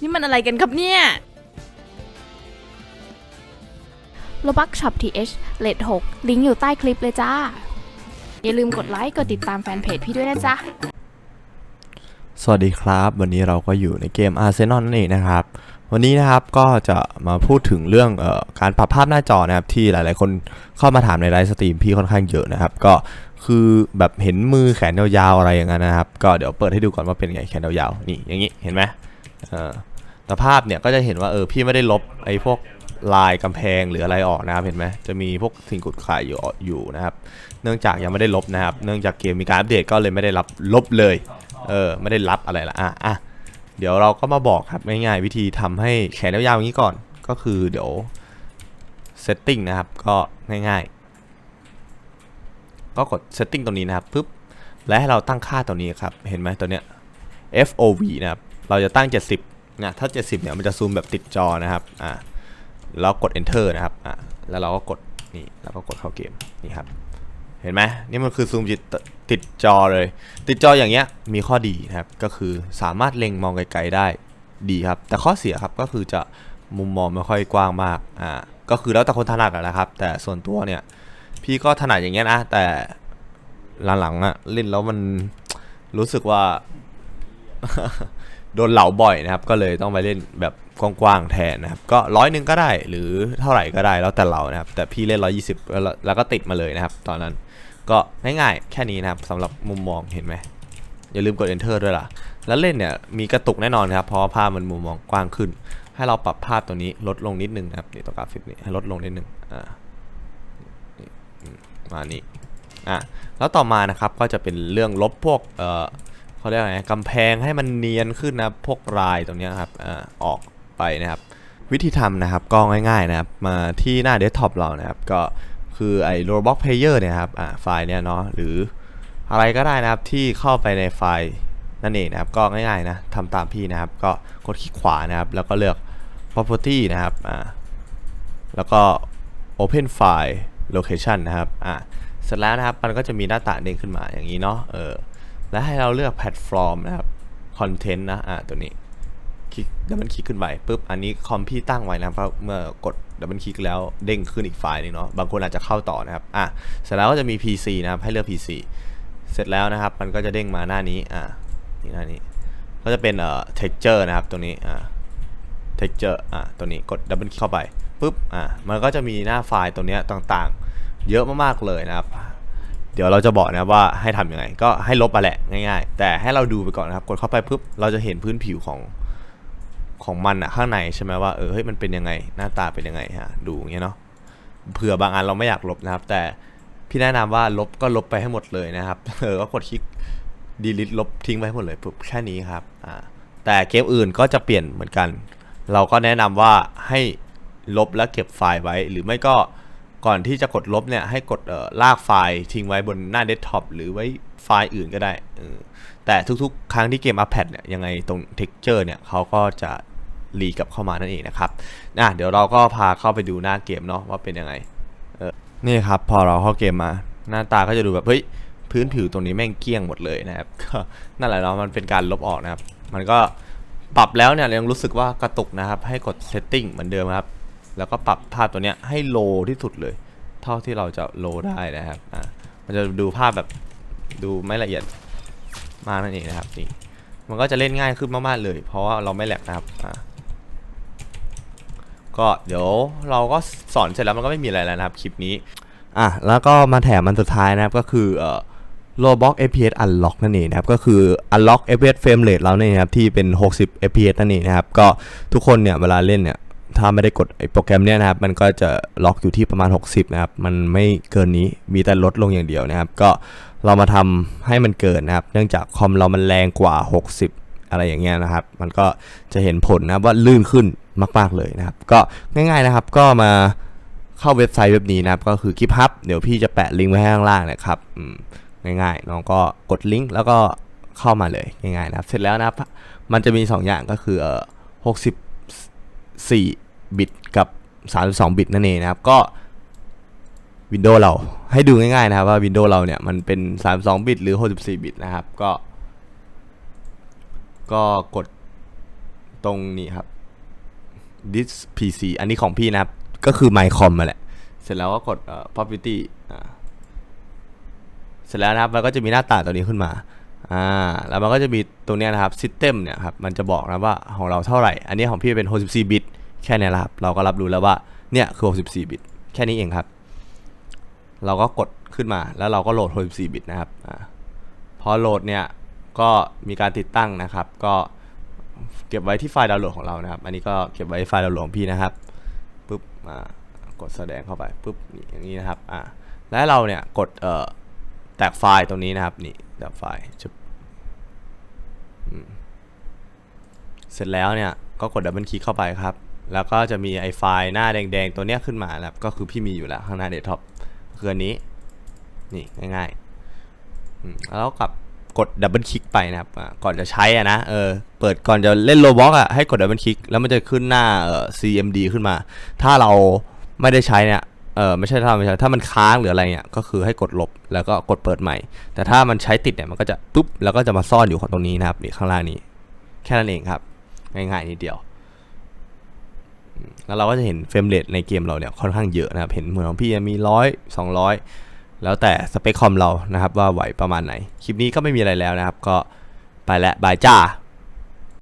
นี่มันอะไรกันครับเนี่ยโลบักช็อปทีเอชเลท6ลิงก์อยู่ใต้คลิปเลยจ้า อย่าลืมกดไลค์ กดติดตามแฟนเพจพี่ด้วยนะจ๊ะ สวัสดีครับ วันนี้เราก็อยู่ในเกม Arsenal นั่นเองนะครับ วันนี้นะครับก็จะมาพูดถึงเรื่องเออการปรับภาพหน้าจอนะครับ ที่หลายๆ คนเข้ามาถามในไลฟ์สตรีมพี่ค่อนข้างเยอะนะครับ ก็คือแบบเห็นมือแขนยาวๆอะไรอย่างนั้นนะครับ ก็เดี๋ยวเปิดให้ดูก่อนว่าเป็นไงแขนยาวๆนี่อย่างนี้เห็นไหมเออ แต่ภาพเนี่ยก็จะเห็นว่าเออพี่ไม่ได้ลบไอ้พวกลายกำแพงหรืออะไรออกนะครับเห็นไหมจะมีพวกสิ่งกุดข่ายอยู่อยู่นะครับ เนื่องจากยังไม่ได้ลบนะครับ เนื่องจากเกมมีการอัปเดตก็เลยไม่ได้รับลบเลย เออไม่ได้รับอะไรละอะอะเดี๋ยวเราก็มาบอกครับง่ายๆวิธีทำให้แขนยาวๆอย่างนี้ก่อนก็คือเดี๋ยว setting นะครับก็ง่ายๆ ก็กด setting ตรงนี้นะครับปึ๊บและให้เราตั้งค่าตัวนี้ครับเห็นไหมตัวเนี้ย FOV นะครับเราจะตั้ง 70 นะถ้า 70เนี่ยมันจะซูมแบบติดจอนะครับอะแล้วกด enter นะครับอะแล้วเราก็กดนี่แล้วก็กดเข้าเกมนี่ครับเห็นไหมนี่มันคือซูมจิตติดจอเลย ติดจออย่างเงี้ยมีข้อดีนะครับก็คือสามารถเล็งมองไกลๆได้ดีครับ แต่ข้อเสียครับก็คือจะมุมมองไม่ค่อยกว้างมากอ่าก็คือแล้วแต่คนถนัดนะครับ แต่ส่วนตัวเนี่ยพี่ก็ถนัดอย่างเงี้ยนะแต่หลังๆอะเล่นแล้วมันรู้สึกว่า โดนเหลาบ่อยนะครับ ก็เลยต้องไปเล่นแบบกว้างๆแทนนะครับ ก็ร้อยหนึ่งก็ได้หรือเท่าไหร่ก็ได้แล้วแต่เรานะครับ แต่พี่เล่น120แล้วแล้วก็ติดมาเลยนะครับ ตอนนั้นก็ง่ายๆ แค่นี้นะครับสำหรับมุมมองเห็นไหมอย่าลืมกด enter ด้วยล่ะ แล้วเล่นเนี่ยมีกระตุกแน่นอนครับ เพราะภาพมันมุมมองกว้างขึ้น ให้เราปรับภาพตัวนี้ลดลงนิดนึงนะครับนี่ตัวกราฟิกนี่ให้ลดลงนิดนึงอ่านี่อืมมานี่อะแล้วต่อมานะครับก็จะเป็นเรื่องลบพวกเอ่อ เขาเรียกไรนะกำแพงให้มันเนียนขึ้นนะพวกรายตรงนี้ครับอ่าออกไปนะครับวิธีทำนะครับก็ง่ายๆนะครับมาที่หน้าเดสก์ท็อปเรานะครับก็คือไอ้ Roblox Player เนี่ยครับอ่าไฟล์เนี่ยเนาะหรืออะไรก็ได้นะครับที่เข้าไปในไฟล์นั่นเองนะครับก็ง่ายๆนะทำตามพี่นะครับก็กดคลิกขวานะครับแล้วก็เลือก property นะครับอ่าแล้วก็ open file location นะครับอ่าเสร็จแล้วนะครับมันก็จะมีหน้าต่างเด้งขึ้นมาอย่างนี้เนาะเออ และให้เราเลือกแพลตฟอร์มนะครับคอนเทนต์นะอ่าตัวนี้คลิกดับเบิลคลิกขึ้นไปปุ๊บอันนี้คอมพี่ตั้งไว้นะครับเมื่อกดดับเบิลคลิกแล้วเด้งขึ้นอีกไฟล์หนึงเนาะบางคนอาจจะเข้าต่อนะครับอะเสร็จแล้วก็จะมี PC นะครับให้เลือก PC เสร็จแล้วนะครับ มันก็จะเด้งมาหน้านี้อ่านี่หน้านี้ ก็จะเป็นเอ่อ texture นะครับตัวนี้อ่า texture อ่าตัวนี้กดดับเบิลคลิกเข้าไปปุ๊บอ่ามันก็จะมีหน้าไฟล์ตัวเนี้ยต่างๆ เยอะมากๆเลยนะครับ เดี๋ยวเราจะบอกนะว่าให้ทำยังไง ก็ให้ลบมาแหละง่ายๆ แต่ให้เราดูไปก่อนนะครับ กดเข้าไปปุ๊บเราจะเห็นพื้นผิวของของมันอะข้างในใช่ไหมว่าเออเฮ้ยมันเป็นยังไงหน้าตาเป็นยังไงฮะดูอย่างเงี้ยเนาะเผื่อบางอันเราไม่อยากลบนะครับ แต่พี่แนะนำว่าลบก็ลบไปให้หมดเลยนะครับเออก็กดคลิก delete ลบทิ้งไปให้หมดเลยปุ๊บแค่นี้ครับอ่าแต่เกมอื่นก็จะเปลี่ยนเหมือนกัน เราก็แนะนำว่าให้ลบแล้วเก็บไฟล์ไว้ หรือไม่ก็ ก่อนที่จะกดลบเนี่ยให้กดเอ่อลากไฟล์ทิ้งไว้บนหน้าเดสก์ท็อปหรือไว้ไฟล์อื่นก็ได้ แต่ทุกๆ ครั้งที่เกมอัปเดเนี่ยยังไงตรง texture เนี่ยเขาก็จะรีกับเข้ามานั่นเองนะครับอะเดี๋ยวเราก็พาเข้าไปดูหน้าเกมเนาะว่าเป็นยังไงเออนี่ครับพอเราเข้าเกมมา หน้าตาก็จะดูแบบเฮ้ยพื้นผิวตรงนี้แม่งเกี้ยงหมดเลยนะครับก็นั่นแหละเนาะมันเป็นการลบออกนะครับ มันก็ปรับแล้วเนี่ยยังรู้สึกว่ากระตุกนะครับ ให้กด setting เหมือนเดิมครับ แล้วก็ปรับภาพตัวเนี้ยให้โลที่สุดเลย เท่าที่เราจะโลได้นะครับอ่ามันจะดูภาพแบบดูไม่ละเอียดมากนั่นเองนะครับนี่มันก็จะเล่นง่ายขึ้นมากๆเลย เพราะว่าเราไม่แหลกนะครับอ่าก็เดี๋ยวเราก็สอนเสร็จแล้วมันก็ไม่มีอะไรแล้วนะครับคลิปนี้อะแล้วก็มาแถมมันสุดท้ายนะครับก็คือเอ่อ Roblox FPS Unlock นั่นเองนะครับก็คือ Unlock FPS Frame Rate เราเนี่ยนะครับที่เป็น 60 FPS นั่นเองนะครับก็ทุกคนเนี่ยเวลาเล่นเนี่ย ถ้าไม่ได้กดไอ้โปรแกรมเนี้ยนะครับ มันก็จะล็อกอยู่ที่ประมาณ 60 นะครับ มันไม่เกินนี้ มีแต่ลดลงอย่างเดียวนะครับ ก็เรามาทำให้มันเกินนะครับ เนื่องจากคอมเรามันแรงกว่า 60 อะไรอย่างเงี้ยนะครับ มันก็จะเห็นผลนะว่าลื่นขึ้นมากๆเลยนะครับ ก็ง่าย ๆนะครับ ก็มาเข้าเว็บไซต์เว็บนี้นะครับ ก็คือคลิปฮับเดี๋ยวพี่จะแปะลิงก์ไว้ให้ข้างล่างนะครับง่ายๆน้องก็กดลิงก์แล้วก็เข้ามาเลยง่ายๆนะครับ เสร็จแล้วนะครับ มันจะมี 2 อย่างก็คือเอ่อ 64 บิตกับ 32 บิตนั่นเองนะครับก็วินโดว์เราให้ดูง่ายๆนะครับว่าวินโดว์เราเนี่ยมันเป็น 32 บิตหรือ 64 บิตนะครับก็ ก็กดตรงนี้ครับ this PC อันนี้ของพี่นะครับ ก็คือ my com มาแหละ เสร็จแล้วก็กด property เสร็จแล้วนะครับมันก็จะมีหน้าต่างตัวนี้ขึ้นมา อ่าแล้วมันก็จะมีตรงนี้นะครับ system เนี่ยครับมันจะบอกนะว่าของเราเท่าไหร่ อันนี้ของพี่เป็น 64 บิต แค่นี้ยแหละครับ เราก็รับรู้แล้วว่าเนี่ยคือ 64 บิต แค่นี้เองครับ เราก็กดขึ้นมาแล้วเราก็โหลด 64 บิตนะครับอ่าพอโหลดเนี่ยก็มีการติดตั้งนะครับ ก็เก็บไว้ที่ไฟล์ดาวน์โหลดของเรานะครับ อันนี้ก็เก็บไว้ไฟล์ดาวน์โหลดของพี่นะครับปุ๊บอ่ากดแสดงเข้าไปปุ๊บนี่อย่างนี้นะครับอ่าแล้วเราเนี่ยกดเอ่อแตกไฟล์ตรงนี้นะครับนี่แตกไฟล์ชึบ เสร็จแล้วเนี่ยก็กดดับเบิลคลิกเข้าไปครับ แล้วก็จะมีไอไฟล์หน้าแดงๆ ตัวเนี้ยขึ้นมานะครับก็คือพี่มีอยู่แล้วข้างหน้าเดสก์ท็อปคืออันนี้ นี่ง่ายๆแล้วกับกดดับเบิลคลิกไปนะครับก่อนจะใช้อะนะเออเปิดก่อนจะเล่นโลบ็อกอะให้กดดับเบิลคลิกแล้วมันจะขึ้นหน้าเอ่อ CMD ขึ้นมา ถ้าเราไม่ได้ใช้เนี่ย เออไม่ใช่ถ้าไม่ใช่ถ้ามันค้างหรืออะไรเนี่ยก็คือให้กดลบแล้วก็กดเปิดใหม่ แต่ถ้ามันใช้ติดเนี่ยมันก็จะปุ๊บแล้วก็จะมาซ่อนอยู่ของตรงนี้นะครับนี่ข้างล่างนี้ แค่นั้นเองครับ ง่ายๆนิดเดียว แล้วเราก็จะเห็นเฟรมเรทในเกมเราเนี่ยค่อนข้างเยอะนะครับเห็นเหมือนของพี่มีร้อยสองร้อยแล้วแต่สเปคคอมเรานะครับว่าไหวประมาณไหน คลิปนี้ก็ไม่มีอะไรแล้วนะครับ ก็ไปแล้วบายจ้า